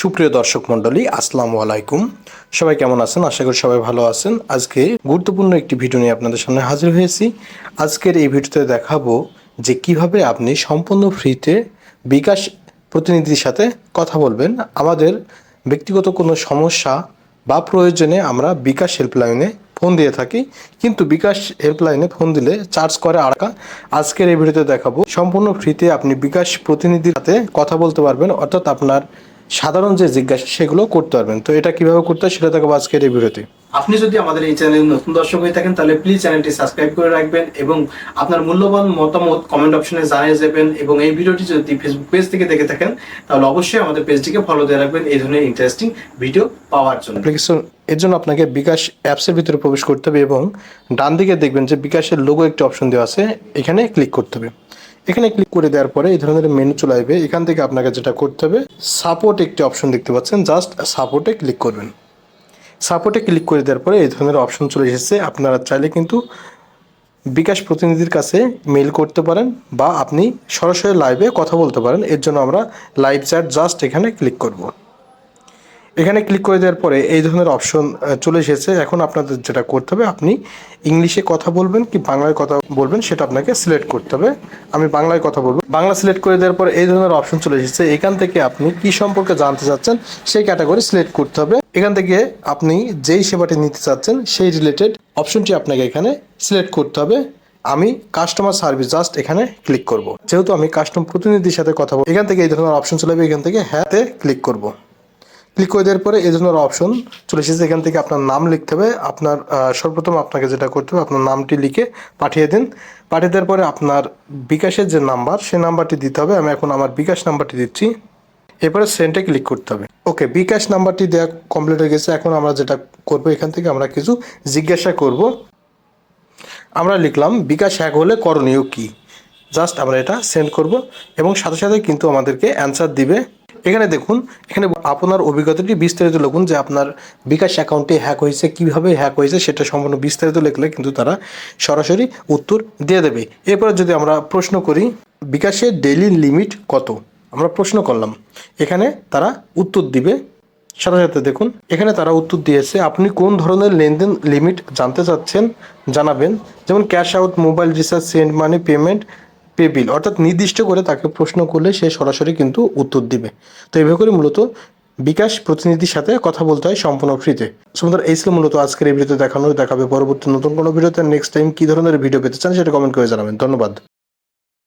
সুপ্রিয় দর্শক মণ্ডলী, আসসালামু আলাইকুম। সবাই কেমন আছেন? আশা করি সবাই ভালো আছেন। আজকে গুরুত্বপূর্ণ একটি ভিডিও নিয়ে আপনাদের সামনে হাজির হয়েছি। আজকের এই ভিডিওতে দেখাবো যে কীভাবে আপনি সম্পূর্ণ ফ্রিতে বিকাশ প্রতিনিধির সাথে কথা বলবেন। আমাদের ব্যক্তিগত কোনো সমস্যা বা প্রয়োজনে আমরা বিকাশ হেল্পলাইনে ফোন দিয়ে থাকি, কিন্তু বিকাশ হেল্পলাইনে ফোন দিলে চার্জ করে আড়কা। আজকের এই ভিডিওতে দেখাবো, সম্পূর্ণ ফ্রিতে আপনি বিকাশ প্রতিনিধির সাথে কথা বলতে পারবেন, অর্থাৎ আপনার সাধারণ যে জিজ্ঞাসা সেগুলো করতে পারবেন। তো এটা কীভাবে করতে হয় সেটা দেখাবো আজকের এই ভিডিওতে। আপনি যদি আমাদের এই চ্যানেলে নতুন দর্শক হয়ে থাকেন তাহলে প্লিজ চ্যানেলটি সাবস্ক্রাইব করে রাখবেন এবং আপনার মূল্যবান মতামত কমেন্ট অপশনে জানিয়ে যাবেন এবং এই ভিডিওটি যদি ফেসবুক পেজ থেকে দেখে থাকেন তাহলে অবশ্যই আমাদের পেজটিকে ফলো দিয়ে রাখবেন এই ধরনের ইন্টারেস্টিং ভিডিও পাওয়ার জন্য। অ্যাপ্লিকেশন এর জন্য আপনাকে বিকাশ অ্যাপসের ভিতরে প্রবেশ করতে হবে এবং ডান দিকে দেখবেন যে বিকাশের লোগো একটি অপশন দেওয়া আছে এখানে ক্লিক করতে হবে। এখানে ক্লিক করে দেওয়ার পরে এই ধরনের মেনু চলে আসবে। এখান থেকে আপনাকে যেটা করতে হবে সাপোর্ট একটি অপশন দেখতে পাচ্ছেন। জাস্ট সাপোর্টে ক্লিক করবেন। সাপোর্টে ক্লিক করে দেওয়ার পরে এই ধরনের অপশন চলে এসেছে। আপনারা চাইলে কিন্তু বিকাশ প্রতিনিধির কাছে মেল করতে পারেন বা আপনি সরাসরি লাইভে কথা বলতে পারেন। এর জন্য আমরা লাইভ চ্যাট জাস্ট এখানে ক্লিক করব। এখানে ক্লিক করে দেওয়ার পরে এই ধরনের অপশন চলে এসেছে। এখন আপনাদের যেটা করতে হবে, আপনি ইংলিশে কথা বলবেন কি বাংলায় কথা বলবেন সেটা আপনাকে সিলেক্ট করতে হবে। আমি বাংলায় কথা বলব। বাংলা সিলেক্ট করে দেওয়ার পরে এই ধরনের অপশন চলে এসেছে। এখান থেকে আপনি কি সম্পর্কে জানতে চাচ্ছেন, সেই ক্যাটাগরি সিলেক্ট করতে হবে। এখান থেকে আপনি যেই সেবাটি নিতে চাচ্ছেন, সেই রিলেটেড অপশনটি আপনাকে এখানে সিলেক্ট করতে হবে। আমি কাস্টমার সার্ভিস জাস্ট এখানে ক্লিক করব। যেহেতু আমি কাস্টমার প্রতিনিধির সাথে কথা বলব এখান থেকে এই ধরনের অপশন চলে এখান থেকে হ্যাঁতে ক্লিক করব। ক্লিক করে দেওয়ার পরে এই জন্য অপশন চলে এসেছে। এখান থেকে আপনার নাম লিখতে হবে। আপনার সর্বপ্রথম আপনাকে যেটা করতে হবে, আপনার নামটি লিখে পাঠিয়ে দিন। পাঠিয়ে দেওয়ার পরে আপনার বিকাশের যে নাম্বার সেই নাম্বারটি দিতে হবে। আমি এখন আমার বিকাশ নাম্বারটি দিচ্ছি। এরপরে সেন্টে ক্লিক করতে হবে। ওকে বিকাশ নাম্বারটি দেওয়া কমপ্লিট হয়ে গেছে। এখন আমরা যেটা করব, এখান থেকে আমরা কিছু জিজ্ঞাসা করব। আমরা লিখলাম, বিকাশ হ্যাক হলে করণীয় কি? জাস্ট আমরা এটা সেন্ড করব এবং সাথে সাথে কিন্তু আমাদেরকে অ্যান্সার দিবে। এখানে দেখুন, এখানে আপনার অভিজ্ঞতাটি বিস্তারিত লিখুন যে আপনার বিকাশ অ্যাকাউন্টে হ্যাক হয়েছে, কীভাবে হ্যাক হয়েছে সেটা সম্পূর্ণ বিস্তারিত লিখলে কিন্তু তারা সরাসরি উত্তর দিয়ে দেবে। এরপরে যদি আমরা প্রশ্ন করি, বিকাশের ডেইলি লিমিট কত? আমরা প্রশ্ন করলাম, এখানে তারা উত্তর দিবে। সাথে সাথে দেখুন, এখানে তারা উত্তর দিয়েছে, আপনি কোন ধরনের লেনদেন লিমিট জানতে চাচ্ছেন জানাবেন, যেমন cash out mobile recharge send money payment pay bill, অর্থাৎ নির্দিষ্ট করে তাকে প্রশ্ন করলে সে সরাসরি কিন্তু উত্তর দিবে। তো এইভাবে করে মূলত বিকাশ প্রতিনিধির সাথে কথা বলতে হয় সম্পূর্ণ ফ্রিতে। সুন্দর এই ছিল মূলত আজকের এই ভিডিওতে দেখানো। দেখাবে পরবর্তী নতুন কোনো ভিডিওতে। নেক্সট টাইম কী ধরনের ভিডিও পেতে চান সেটা কমেন্ট করে জানাবেন। ধন্যবাদ।